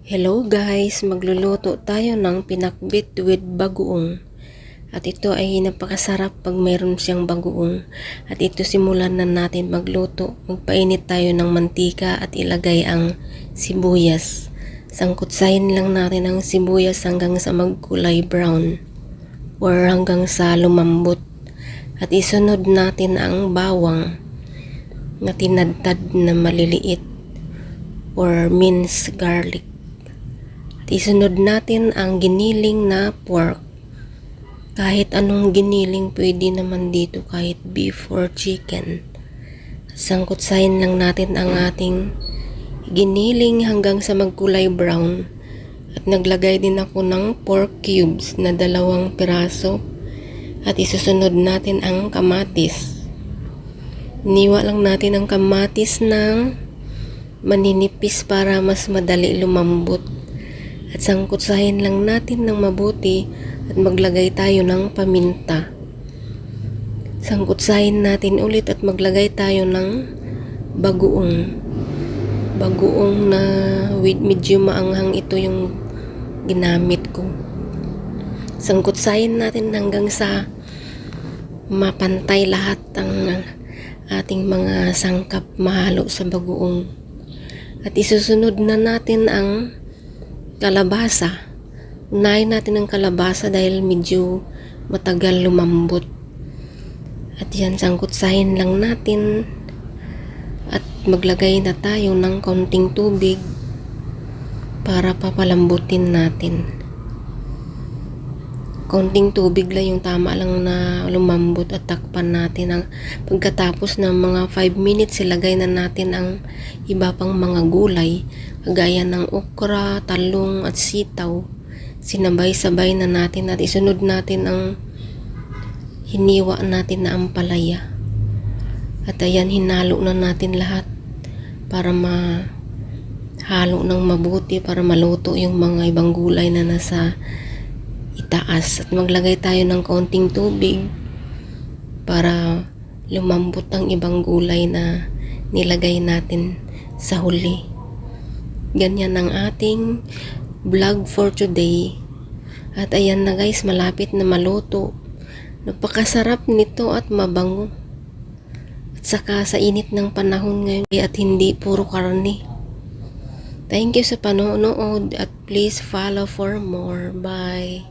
Hello guys, magluluto tayo ng pinakbit with bagoong. At ito ay napakasarap pag mayroon siyang bagoong. At ito simulan na natin magluto. Magpainit tayo ng mantika at ilagay ang sibuyas. Sangkutsahin lang natin ang sibuyas hanggang sa magkulay brown or hanggang sa lumambot. At isunod natin ang bawang na tinadtad na maliliit or minced garlic. Isunod natin ang giniling na pork. Kahit anong giniling pwede naman dito kahit beef or chicken. Sangkutsahin lang natin ang ating giniling hanggang sa magkulay brown. At naglagay din ako ng pork cubes na dalawang piraso. At isusunod natin ang kamatis. Niwa lang natin ang kamatis ng maninipis para mas madali lumambot. At sangkutsahin lang natin ng mabuti at maglagay tayo ng paminta. Sangkutsahin natin ulit at maglagay tayo ng bagoong. Bagoong na medyo maanghang ito yung ginamit ko. Sangkutsahin natin hanggang sa mapantay lahat ng ating mga sangkap mahalo sa bagoong. At isusunod na natin ang kalabasa. Unahin natin ang kalabasa dahil medyo matagal lumambot. At yan, sangkutsahin lang natin at maglagay na tayo ng kaunting tubig para papalambutin natin. Kaunting tubig lang yung tama lang na lumambot at takpan natin. Ang, pagkatapos ng mga 5 minutes, ilagay na natin ang iba pang mga gulay, kagaya ng okra, talong at sitaw. Sinabay-sabay na natin at isunod natin ang hiniwa natin na ampalaya. At ayan, hinalo na natin lahat para ma halo ng mabuti para maluto yung mga ibang gulay na nasa itaas at maglagay tayo ng kaunting tubig para lumambot ang ibang gulay na nilagay natin sa huli. Ganyan ang ating vlog for today. At ayan na guys, malapit na maluto. Napakasarap nito at mabango. At saka sa init ng panahon ngayon at hindi puro karne. Thank you sa panonood at please follow for more. Bye!